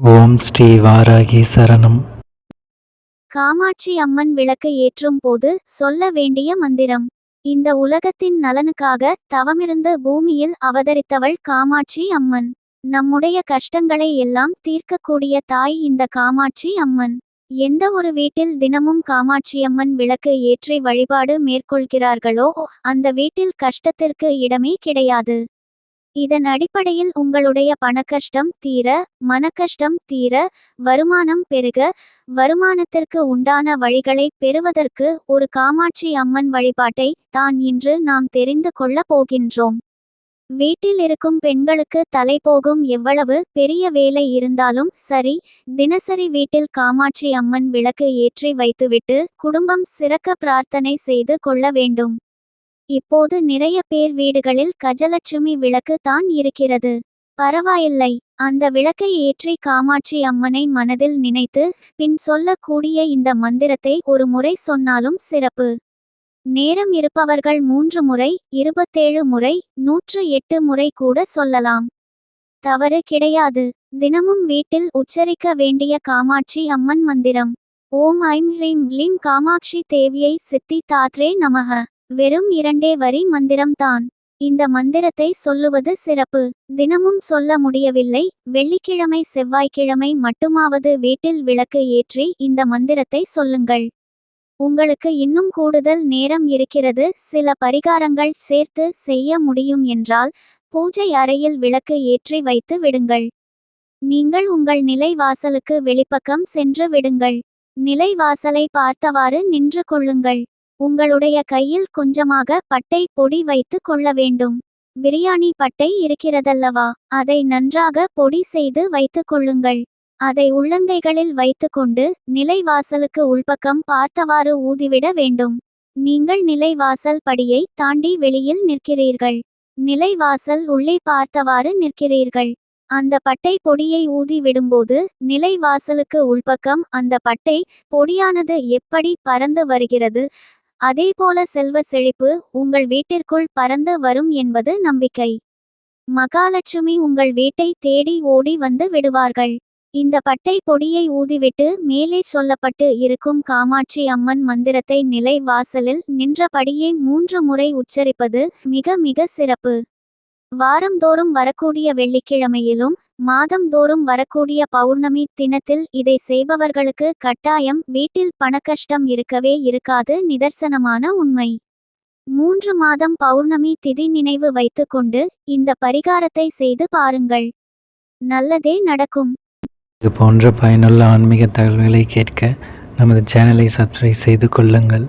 ஓம் ஸ்ரீ வாராகி சரணம் காமாட்சி அம்மன் விளக்கு ஏற்றும் போது சொல்ல வேண்டிய மந்திரம். இந்த உலகத்தின் நலனுக்காக தவமிருந்து பூமியில் அவதரித்தவள் காமாட்சி அம்மன். நம்முடைய கஷ்டங்களை எல்லாம் தீர்க்கக்கூடிய தாய் இந்த காமாட்சி அம்மன். எந்த ஒரு வீட்டில் தினமும் காமாட்சியம்மன் விளக்கு ஏற்றி வழிபாடு மேற்கொள்கிறார்களோ அந்த வீட்டில் கஷ்டத்திற்கு இடமே கிடையாது. இதன் அடிப்படையில் உங்களுடைய பணக்கஷ்டம் தீர மனக்கஷ்டம் தீர வருமானம் பெருக வருமானத்திற்கு உண்டான வழிகளை பெறுவதற்கு ஒரு காமாட்சி அம்மன் வழிபாட்டை தான் இன்று நாம் தெரிந்து கொள்ளப் போகின்றோம். வீட்டில் இருக்கும் பெண்களுக்கு தலை போகும் எவ்வளவு பெரிய வேலை இருந்தாலும் சரி தினசரி வீட்டில் காமாட்சி அம்மன் விளக்கு ஏற்றி வைத்துவிட்டு குடும்பம் சிறக்க பிரார்த்தனை செய்து கொள்ள வேண்டும். இப்போது நிறைய பேர் வீடுகளில் கஜலட்சுமி விளக்கு தான் இருக்கிறது. பரவாயில்லை. அந்த விளக்கை ஏற்றி காமாட்சி அம்மனை மனதில் நினைத்து பின் சொல்லக்கூடிய இந்த மந்திரத்தை ஒரு முறை சொன்னாலும் சிறப்பு. நேரம் இருப்பவர்கள் மூன்று முறை இருபத்தேழு முறை நூற்று எட்டு முறை கூட சொல்லலாம். தவறு கிடையாது. தினமும் வீட்டில் உச்சரிக்க வேண்டிய காமாட்சி அம்மன் மந்திரம். ஓம் ஐம் ஹ்ரீம் க்ளீம் காமாட்சி தேவியை சித்தி தாத்ரே நமக வெறும் இரண்டே வரி மந்திரம்தான். இந்த மந்திரத்தை சொல்லுவது சிறப்பு. தினமும் சொல்ல முடியவில்லை. வெள்ளிக்கிழமை செவ்வாய்க்கிழமை மட்டுமாவது வீட்டில் விளக்கு ஏற்றி இந்த மந்திரத்தை சொல்லுங்கள். உங்களுக்கு இன்னும் கூடுதல் நேரம் இருக்கிறது. சில பரிகாரங்கள் சேர்த்து செய்ய முடியும் என்றால் பூஜை அறையில் விளக்கு ஏற்றி வைத்து விடுங்கள். நீங்கள் உங்கள் நிலை வாசலுக்கு வெளிப்பக்கம் சென்று விடுங்கள். நிலை வாசலை பார்த்தவாறு நின்று கொள்ளுங்கள். உங்களுடைய கையில் கொஞ்சமாக பட்டை பொடி வைத்து கொள்ள வேண்டும். பிரியாணி பட்டை இருக்கிறதல்லவா? அதை நன்றாக பொடி செய்து வைத்து கொள்ளுங்கள். அதை உள்ளங்கைகளில் வைத்துக்கொண்டு நிலை வாசலுக்கு உள்பக்கம் பார்த்தவாறு ஊதிவிட வேண்டும். நீங்கள் நிலை வாசல் படியை தாண்டி வெளியில் நிற்கிறீர்கள். நிலை வாசல் உள்ளே பார்த்தவாறு நிற்கிறீர்கள். அந்த பட்டை பொடியை ஊதி விடும்போது நிலை வாசலுக்கு உள்பக்கம் அந்த பட்டை பொடியானது எப்படி பறந்து வருகிறது? அதேபோல செல்வ செழிப்பு உங்கள் வீட்டிற்குள் பறந்து வரும் என்பது நம்பிக்கை. மகாலட்சுமி உங்கள் வீட்டை தேடி ஓடி வந்து விடுவார்கள். இந்த பட்டை பொடியை ஊதிவிட்டு மேலே சொல்லப்பட்டு இருக்கும் காமாட்சி அம்மன் மந்திரத்தை நிலை வாசலில் நின்றபடியே மூன்று முறை உச்சரிப்பது மிக மிக சிறப்பு. வாரந்தோறும் வரக்கூடிய வெள்ளிக்கிழமையிலும் மாதந்தோறும் வரக்கூடிய பௌர்ணமி தினத்தில் இதை செய்பவர்களுக்கு கட்டாயம் வீட்டில் பணக்கஷ்டம் இருக்கவே இருக்காது நிதர்சனமான உண்மை. மூன்று மாதம் பௌர்ணமி திதி நினைவு வைத்துக்கொண்டு இந்த பரிகாரத்தை செய்து பாருங்கள். நல்லதே நடக்கும். இது போன்ற பயனுள்ள ஆன்மீக தகவல்களை கேட்க நமது சேனலை சப்ஸ்கிரைப் செய்து கொள்ளுங்கள்.